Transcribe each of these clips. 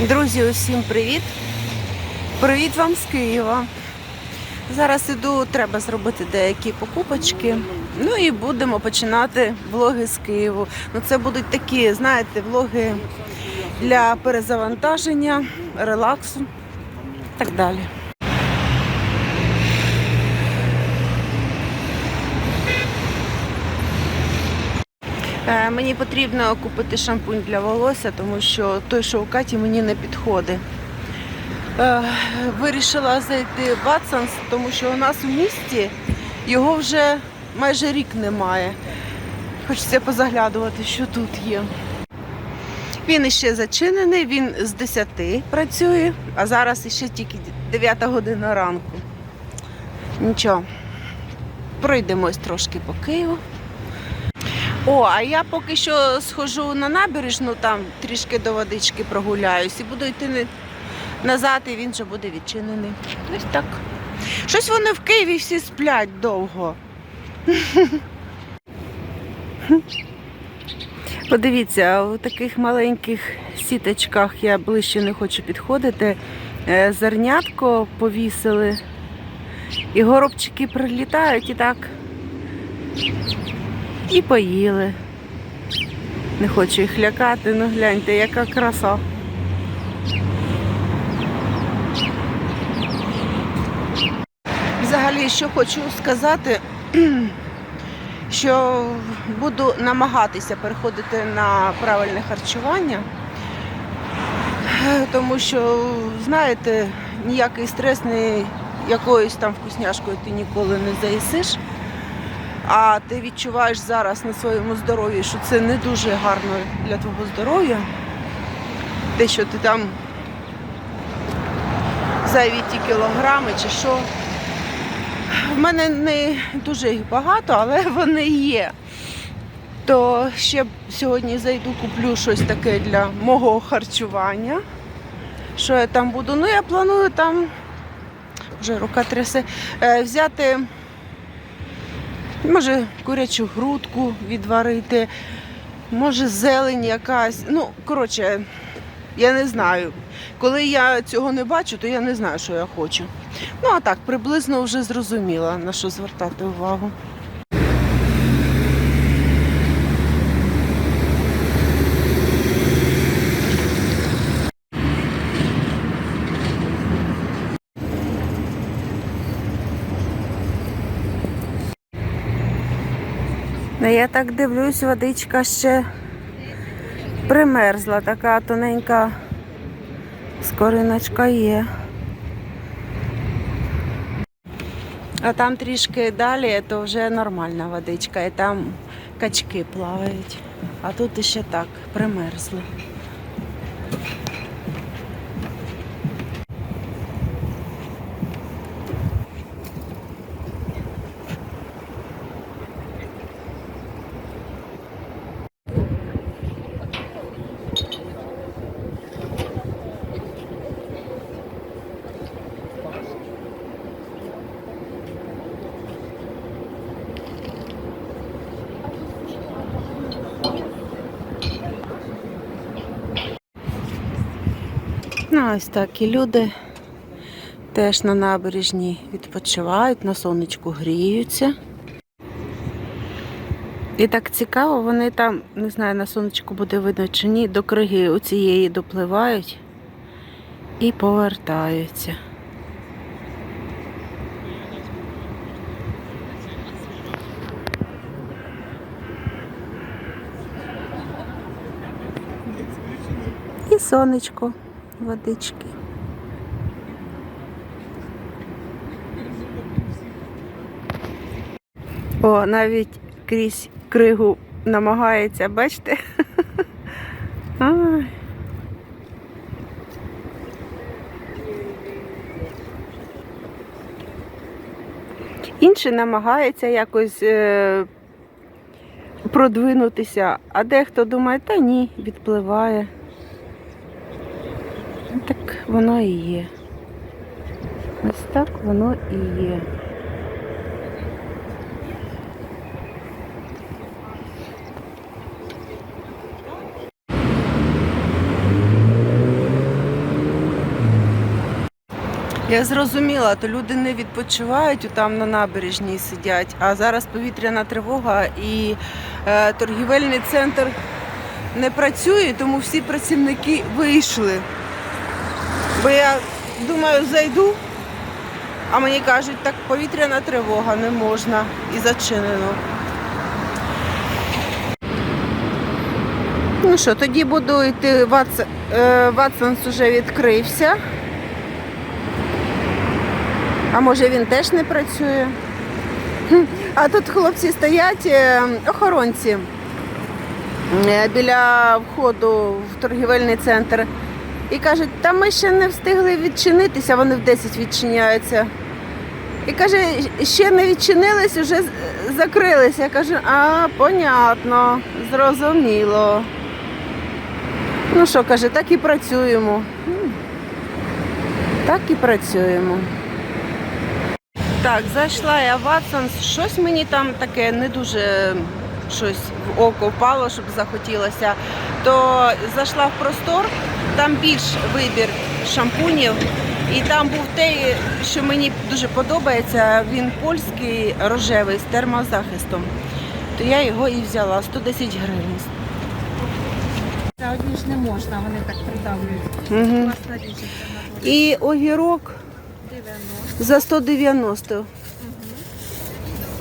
Друзі, усім привіт! Привіт вам з Києва. Зараз іду, треба зробити деякі покупочки. Ну і будемо починати влоги з Києву. Ну, це будуть такі, знаєте, влоги для перезавантаження, релаксу і так далі. Мені потрібно купити шампунь для волосся, тому що той, що у Каті, мені не підходить. Е, Вирішила зайти в Watsons, тому що у нас в місті його вже майже рік немає. Хочеться позаглядувати, що тут є. Він іще зачинений, він з 10 працює, а зараз іще тільки 9 година ранку. Нічого, пройдемось трошки по Києву. О, а я поки що схожу на набережну, там трішки до водички прогуляюсь і буду йти назад, і він вже буде відчинений. Ось так. Щось вони в Києві всі сплять довго. Подивіться, у таких маленьких сіточках я ближче не хочу підходити. Е, Зернятко повісили, і горобчики прилітають і так і поїли. Не хочу їх лякати, ну гляньте, яка краса. Взагалі, що хочу сказати, що буду намагатися переходити на правильне харчування, тому що, знаєте, ніякий стрес, ні якоюсь там вкусняшкою ти ніколи не заїсиш. А ти відчуваєш зараз на своєму здоров'ї, що це не дуже гарно для твого здоров'я. Те, що ти там зайві ті кілограми чи що. В мене не дуже їх багато, але вони є. То ще сьогодні зайду, куплю щось таке для мого харчування. Що я там буду? Ну, я планую там, вже рука трясе, е, взяти. Може, курячу грудку відварити, може, зелень якась. Ну, коротше, я не знаю. Коли я цього не бачу, то я не знаю, що я хочу. Ну, а так, приблизно вже зрозуміла, на що звертати увагу. Ну, я так дивлюсь, водичка ще примерзла, така тоненька скориночка є. А там трішки далі, то вже нормальна водичка, і там качки плавають. А тут іще так, примерзло. Ось так і люди теж на набережні відпочивають, на сонечку гріються. І так цікаво, вони там, не знаю, на сонечку буде видно чи ні, до криги у цієї допливають і повертаються. І сонечко, водички. О, навіть крізь кригу намагається, бачите? Інші намагаються якось е, продвинутися, а дехто думає, та ні, відпливає. Так воно і є. Ось так воно і є. Я зрозуміла, то люди не відпочивають там на набережній сидять, а зараз повітряна тривога і е, торгівельний центр не працює, тому всі працівники вийшли. Бо я думаю, зайду, а мені кажуть, так повітряна тривога не можна і зачинено. Ну що, тоді буду йти Ватс... е, Ватсонс уже відкрився. А може він теж не працює? А тут хлопці стоять, е, охоронці е, біля входу в торгівельний центр. І кажуть, та ми ще не встигли відчинитися, вони в 10 відчиняються. І каже, ще не відчинились, вже закрилися. Я кажу, а, понятно, зрозуміло. Ну що, каже, так і працюємо. Так і працюємо. Так, зайшла я в. Щось мені там таке не дуже щось в око впало, щоб захотілося. То зайшла в простор, там більш вибір шампунів. І там був той, що мені дуже подобається, він польський рожевий з термозахистом. То я його і взяла 110 гривень. Та одні ж не можна, вони так придавлюють. Угу. І огірок 90. за 190.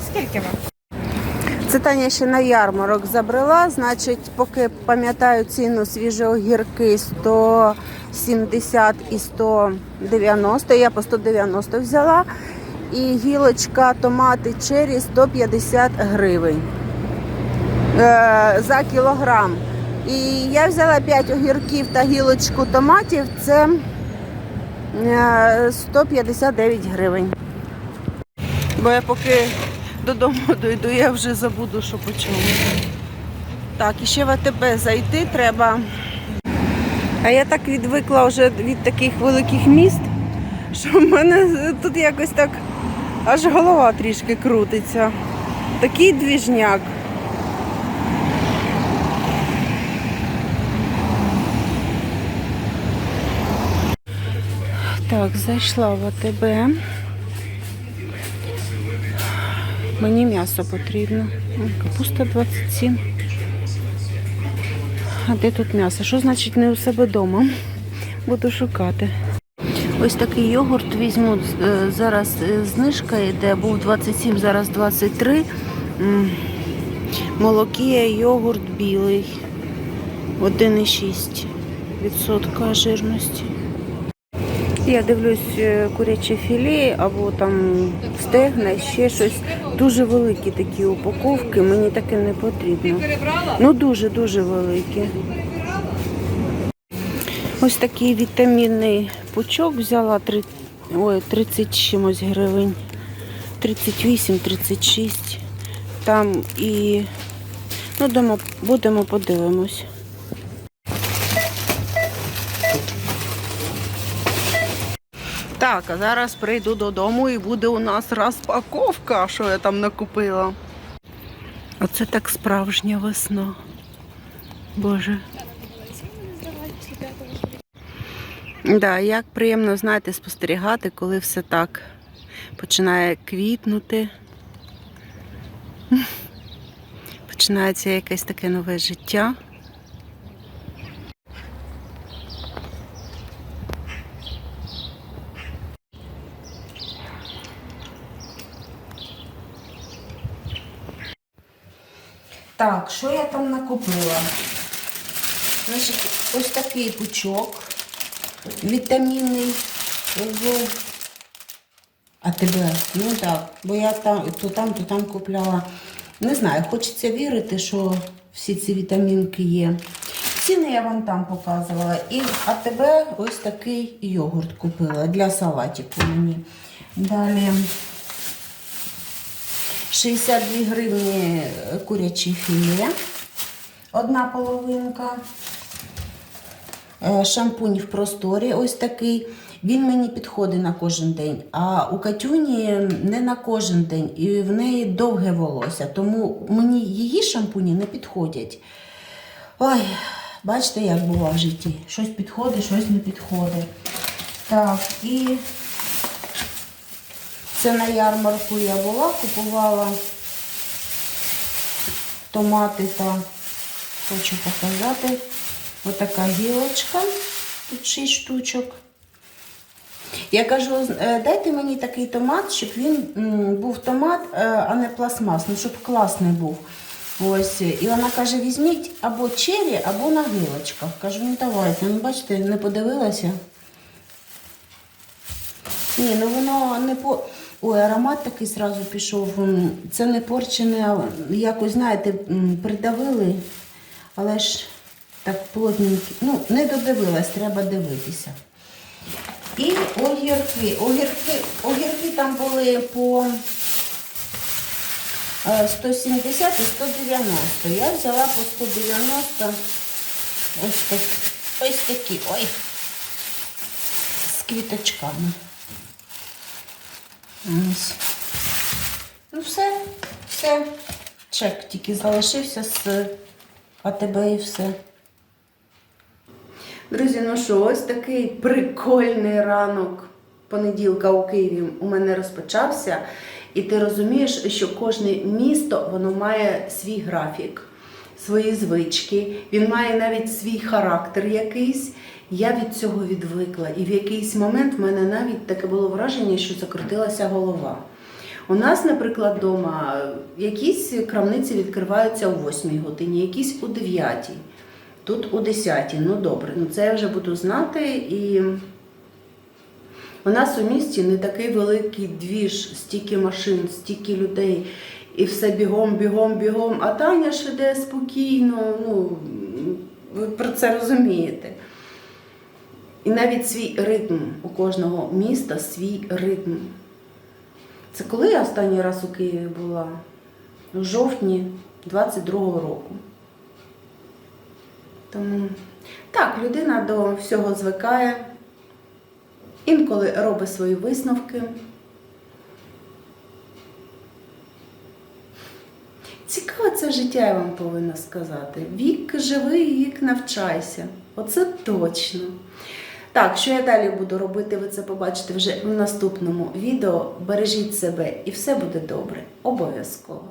Скільки вам? Це Таня ще на ярмарок забрала, значить, поки пам'ятаю ціну свіжі огірки 170 і 190, я по 190 взяла. І гілочка томати чері 150 гривень е, за кілограм. І я взяла 5 огірків та гілочку томатів, це е, 159 гривень. Бо я поки додому дойду, я вже забуду, що по чому. Так, і ще в АТБ зайти треба. А я так відвикла вже від таких великих міст, що в мене тут якось так аж голова трішки крутиться. Такий двіжняк. Так, зайшла в АТБ. Мені м'ясо потрібно. Капуста 27. А де тут м'ясо? Що значить не у себе вдома? Буду шукати. Ось такий йогурт візьму. Е, Зараз е, знижка йде, був 27, зараз 23. М, Молокія, йогурт білий. 1,6% жирності. Я дивлюсь е, куряче філе або там стегна, ще щось. Дуже великі такі упаковки, мені таке не потрібно. Ну дуже-дуже великі. Ось такий вітамінний пучок взяла три- ой, 30 чимось гривень. 38-36. Там і ну, дома будемо подивимось. Так, а зараз прийду додому і буде у нас розпаковка, що я там накупила. Оце так справжня весна. Боже. Да, як приємно, знаєте, спостерігати, коли все так починає квітнути. Починається якесь таке нове життя. Так, що я там накупила? Значить, ось такий пучок вітамінний а тебе, ну так, бо я там то там, то там купляла. Не знаю, хочеться вірити, що всі ці вітамінки є. Ціни я вам там показувала. І а тебе ось такий йогурт купила для салатику мені. Далі 62 гривні куряче філе, одна половинка. Е, Шампунь в просторі ось такий. Він мені підходить на кожен день. А у Катюні не на кожен день. І в неї довге волосся. Тому мені її шампуні не підходять. Ой, бачите, як бува в житті. Щось підходить, щось не підходить. Так, і Це на ярмарку я була, купувала томати та хочу показати. Отака гілочка. Тут 6 штучок. Я кажу, «Е, дайте мені такий томат, щоб він був томат, е, а не пластмасний, щоб класний був. Ось. І вона каже: візьміть або чері, або на гілочках. Кажу, ну давайте. Ну, бачите, не подивилася. Ні, ну воно не по. Ой, аромат такий зразу пішов. Це не порчене, якось, знаєте, придавили, але ж так плотненько. Ну, не додивилась, треба дивитися. І огірки. Огірки, огірки там були по е, 170 і 190. Я взяла по 190 ось, так, ось такі. Ой, з квіточками. Ось. Ну все, все. Чек тільки залишився з АТБ і все. Друзі, ну що, ось такий прикольний ранок понеділка у Києві у мене розпочався. І ти розумієш, що кожне місто воно має свій графік, свої звички, він має навіть свій характер якийсь. Я від цього відвикла. І в якийсь момент в мене навіть таке було враження, що закрутилася голова. У нас, наприклад, вдома якісь крамниці відкриваються о 8 годині, якісь о 9. Тут о 10. Ну добре, ну це я вже буду знати. І у нас у місті не такий великий двіж, стільки машин, стільки людей, і все бігом, бігом, бігом. А Таня ж іде спокійно. Ну, ви про це розумієте. І навіть свій ритм у кожного міста свій ритм. Це коли я останній раз у Києві була? У жовтні 22-го року. Тому так, людина до всього звикає, інколи робить свої висновки. Цікаве це життя, я вам повинна сказати. Вік живи, вік навчайся. Оце точно. Так, що я далі буду робити, ви це побачите вже в наступному відео. Бережіть себе і все буде добре. Обов'язково.